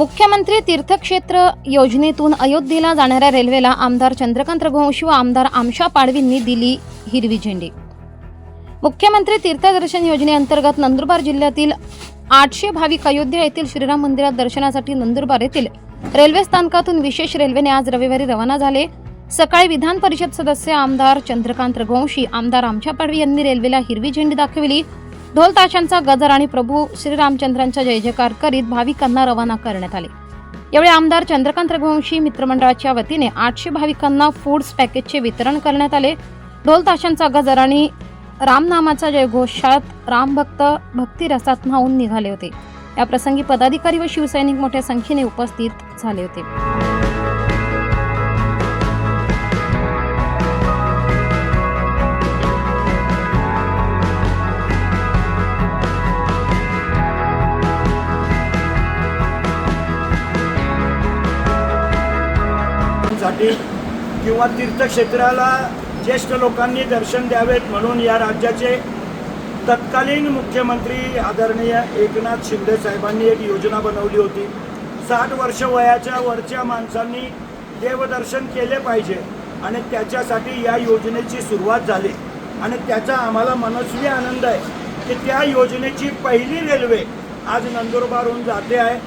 मुख्यमंत्री तीर्थक्षेत्र योजनेतून अयोध्येला जाणाऱ्या रेल्वेला आमदार चंद्रकांत रघुवंशी व आमदार आमशा पाडवींनी दिली हिरवी झेंडी. मुख्यमंत्री तीर्थदर्शन योजनेअंतर्गत नंदुरबार जिल्ह्यातील आठशे भाविक अयोध्या येथील श्रीराम मंदिरात दर्शनासाठी नंदुरबार येथील रेल्वे स्थानकातून विशेष रेल्वेने आज रविवारी रवाना झाले. सकाळी विधान परिषद सदस्य आमदार चंद्रकांत रघुवंशी आमदार आमच्या पाडवी यांनी रेल्वेला हिरवी झेंडी दाखविली. ढोल ताशांचा गजर आणि प्रभू श्रीरामचंद्रांचा जय जयकार करीत भाविकांना रवाना करण्यात आले. यावेळी आमदार चंद्रकांत रघुवंशी मित्रमंडळाच्या वतीने आठशे भाविकांना फूड्स पॅकेजचे वितरण करण्यात आले. ढोल ताशांचा गजर आणि रामनामाचा जयघोषात रामभक्त भक्तिरसात न्हावून निघाले होते. या प्रसंगी पदाधिकारी व शिवसैनिक मोठ्या संख्येने उपस्थित झाले होते. साठी किंवा तीर्थक्षेत्राला ज्येष्ठ लोकांनी दर्शन द्यावेत म्हणून या राज्याचे तत्कालीन मुख्यमंत्री आदरणीय एकनाथ शिंदे साहेबांनी एक योजना बनवली होती. साठ वर्ष वयाच्या वरच्या माणसांनी देवदर्शन केले पाहिजे आणि त्याच्यासाठी या योजनेची सुरुवात झाली. आणि त्याचा आम्हाला मनस्वी आनंद आहे की त्या योजनेची पहिली रेल्वे आज नंदुरबारहून जाते आहे.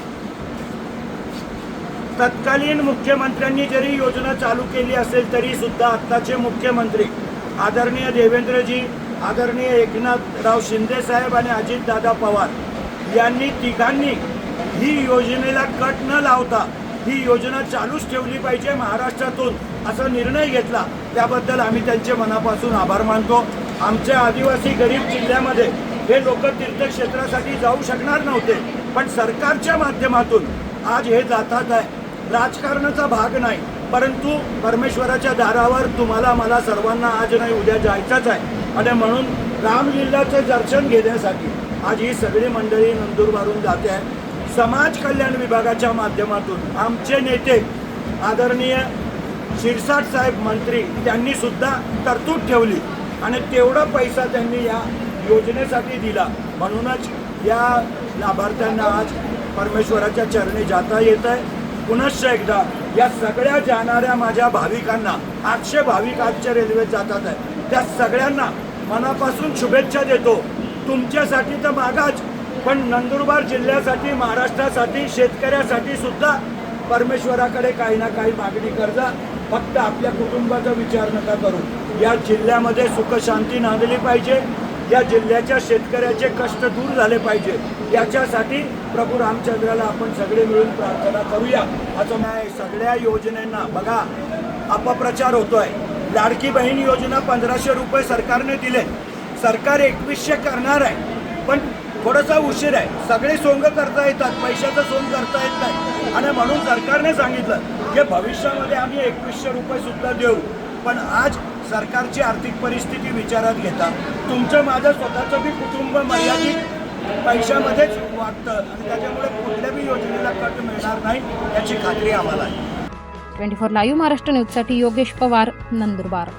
तत्कालीन मुख्यमंत्र्यांनी जरी योजना चालू केली असेल तरी सुद्धा आत्ताचे मुख्यमंत्री आदरणीय देवेंद्रजी आदरणीय एकनाथराव शिंदे साहेब आणि अजितदादा पवार यांनी तिघांनी ही योजनेला कट न लावता ही योजना चालूच ठेवली पाहिजे महाराष्ट्रातून असा निर्णय घेतला. त्याबद्दल आम्ही त्यांचे मनापासून आभार मानतो. आमच्या आदिवासी गरीब जिल्ह्यामध्ये हे लोक तीर्थक्षेत्रासाठी जाऊ शकणार नव्हते पण सरकारच्या माध्यमातून आज हे जातात आहे. राजकारणाचा भाग नाही परंतु परमेश्वराच्या दारावर तुम्हाला मला सर्वांना आज नाही उद्या जायचंच आहे. आणि म्हणून रामलीलाचं दर्शन घेण्यासाठी आज ही सगळी मंडळी नंदुरबारून जाते आहे समाज कल्याण विभागाच्या माध्यमातून आमचे नेते आदरणीय शिरसाट साहेब मंत्री त्यांनी सुद्धा तरतूद ठेवली. आणि तेवढा पैसा त्यांनी या योजनेसाठी दिला. म्हणूनच या लाभार्थ्यांना आज परमेश्वराच्या चरणी जाता येत आहे पुनश्च एकदा या सगळ्या जाणाऱ्या माझ्या भाविकांना आठशे भाविक आजच्या रेल्वेत जातात आहे. त्या सगळ्यांना मनापासून शुभेच्छा देतो. तुमच्यासाठी तर मागाच पण नंदुरबार जिल्ह्यासाठी महाराष्ट्रासाठी शेतकऱ्यासाठी सुद्धा परमेश्वराकडे काही ना काही मागणी करता फक्त आपल्या कुटुंबाचा विचार नका करू. या जिल्ह्यामध्ये सुखशांती नांदली पाहिजे. या जिल्ह्याच्या शेतकऱ्याचे कष्ट दूर झाले पाहिजे. याच्यासाठी प्रभू रामचंद्राला आपण सगळे मिळून प्रार्थना करूया. असं नाही सगळ्या योजनांना बघा अपप्रचार होतोय. लाडकी बहीण योजना पंधराशे रुपये सरकारने दिले. सरकार एकवीसशे करणार आहे. पण थोडासा उशीर आहे. सगळे सोंग करता येतात पैशाचं सोंग करता येत नाही. आणि म्हणून सरकारने सांगितलं की भविष्यामध्ये आम्ही एकवीसशे रुपये सुद्धा देऊ. पण आज सरकारची आर्थिक परिस्थिती विचारात घेता. तुमचं माझं स्वतःचं बी कुटुंब मर्यादित पैशामध्येच वाटतं आणि त्याच्यामुळे कुठल्याही योजनेला कट मिळणार नाही याची खात्री आम्हाला आहे. ट्वेंटी फोर लाईव्ह महाराष्ट्र न्यूजसाठी योगेश पवार नंदुरबार.